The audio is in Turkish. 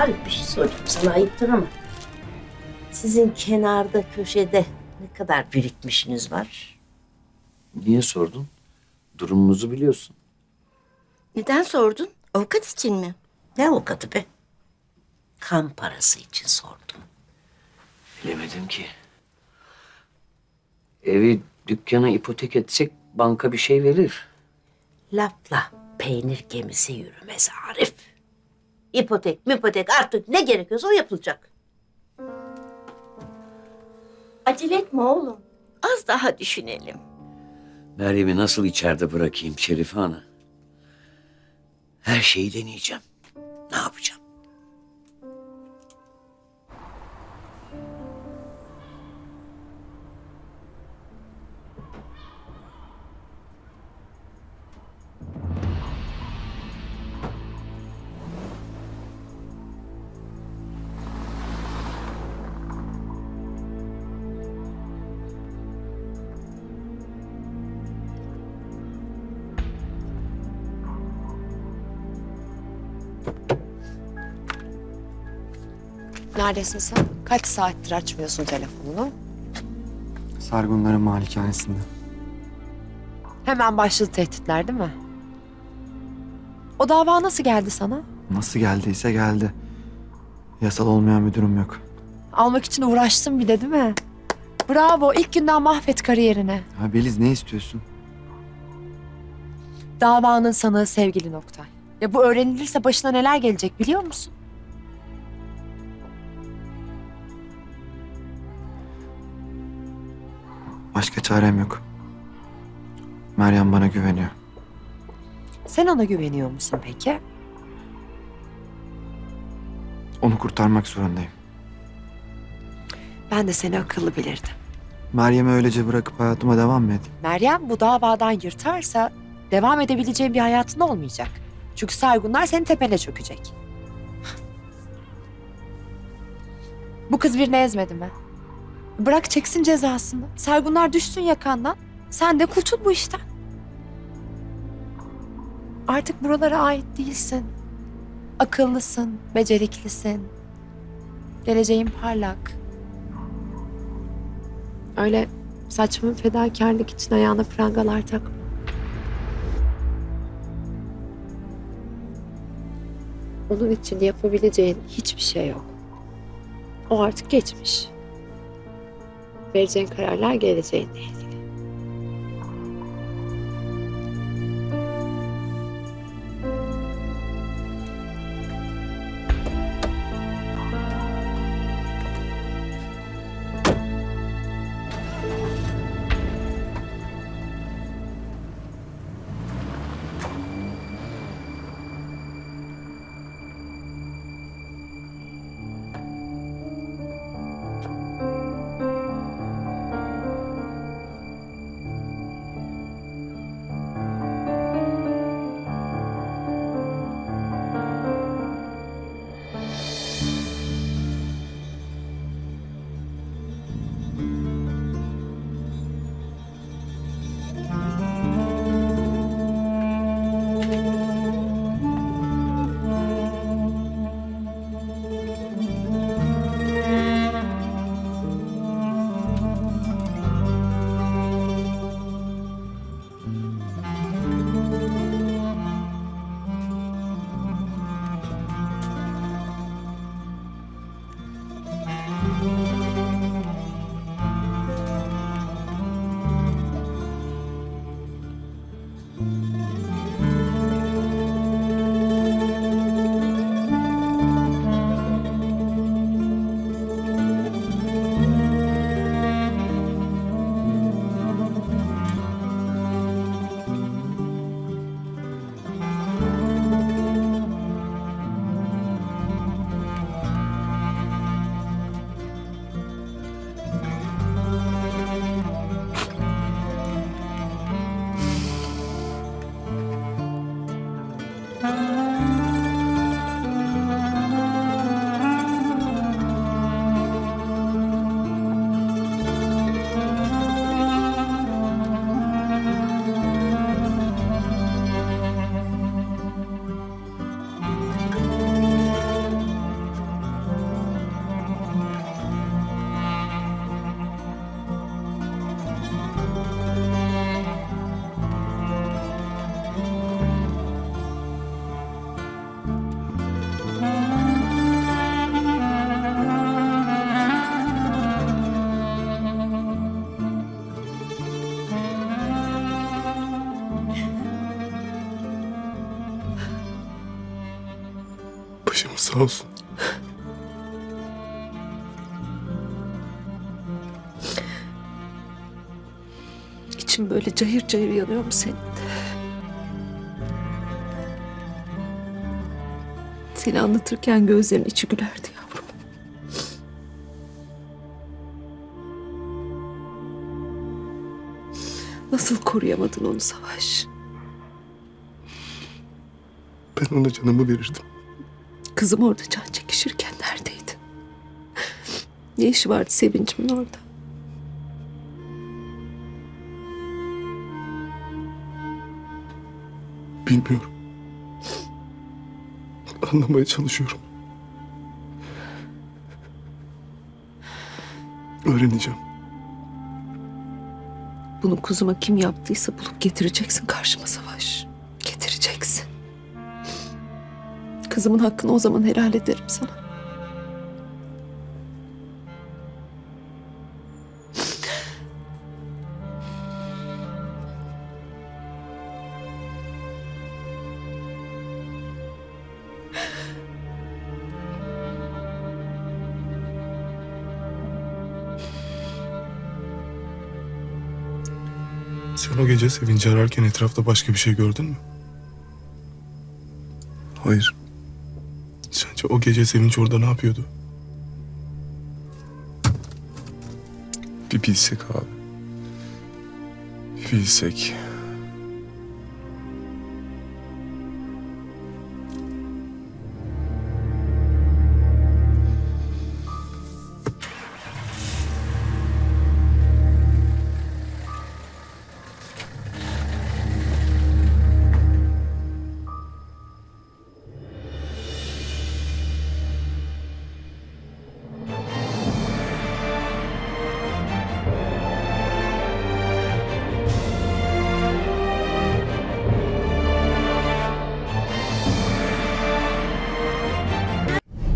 Arif bir şey soracağım sana ayıptır ama. Sizin kenarda köşede ne kadar birikmişiniz var? Niye sordun? Durumumuzu biliyorsun. Neden sordun? Avukat için mi? Ne avukatı be? Kan parası için sordum. Bilemedim ki. Evi, dükkanı ipotek etsek banka bir şey verir. Lafla peynir gemisi yürümez Arif. İpotek, mipotek artık ne gerekiyorsa o yapılacak. Acele etme oğlum. Az daha düşünelim. Meryem'i nasıl içeride bırakayım Şerife Ana? Her şeyi deneyeceğim. Ne yapacağım? Neredesin sen? Kaç saattir açmıyorsun telefonunu? Sargunların malikanesinde. Hemen başladı tehditler değil mi? O dava nasıl geldi sana? Nasıl geldiyse geldi. Yasal olmayan bir durum yok. Almak için uğraştın bir de değil mi? Bravo, ilk günden mahvet kariyerini. Ha Beliz ne istiyorsun? Davanın sanığı sevgili Noktay. Ya bu öğrenilirse başına neler gelecek biliyor musun? Başka çarem yok. Meryem bana güveniyor. Sen ona güveniyor musun peki? Onu kurtarmak zorundayım. Ben de seni akıllı bilirdim. Meryem'i öylece bırakıp hayatıma devam mı edeyim? Meryem bu davadan yırtarsa devam edebileceğin bir hayatın olmayacak. Çünkü Saygunlar senin tepene çökecek. Bu kız birini ezmedi mi? Bırak çeksin cezasını. Saygunlar düşsün yakandan. Sen de kurtul bu işten. Artık buralara ait değilsin. Akıllısın, beceriklisin. Geleceğin parlak. Öyle saçma fedakarlık için ayağına prangalar takma. Onun için yapabileceğin hiçbir şey yok. O artık geçmiş. Vereceğin kararlar geleceğinle. Sağ olsun. İçim böyle cayır cayır yanıyor mu senin? Seni anlatırken gözlerin içi gülerdi yavrum. Nasıl koruyamadın onu Savaş? Ben ona canımı verirdim. Kızım orada can çekişirken neredeydi? Ne işi vardı Sevincim'in orada? Bilmiyorum. Anlamaya çalışıyorum. Öğreneceğim. Bunu kuzuma kim yaptıysa bulup getireceksin karşıma Savaş. Kızımın hakkını o zaman helal ederim sana. Sen o gece Sevinci ararken etrafta başka bir şey gördün mü? Hayır. O gece Sevinç orada ne yapıyordu? Bir bilsek abi. Bir bilsek.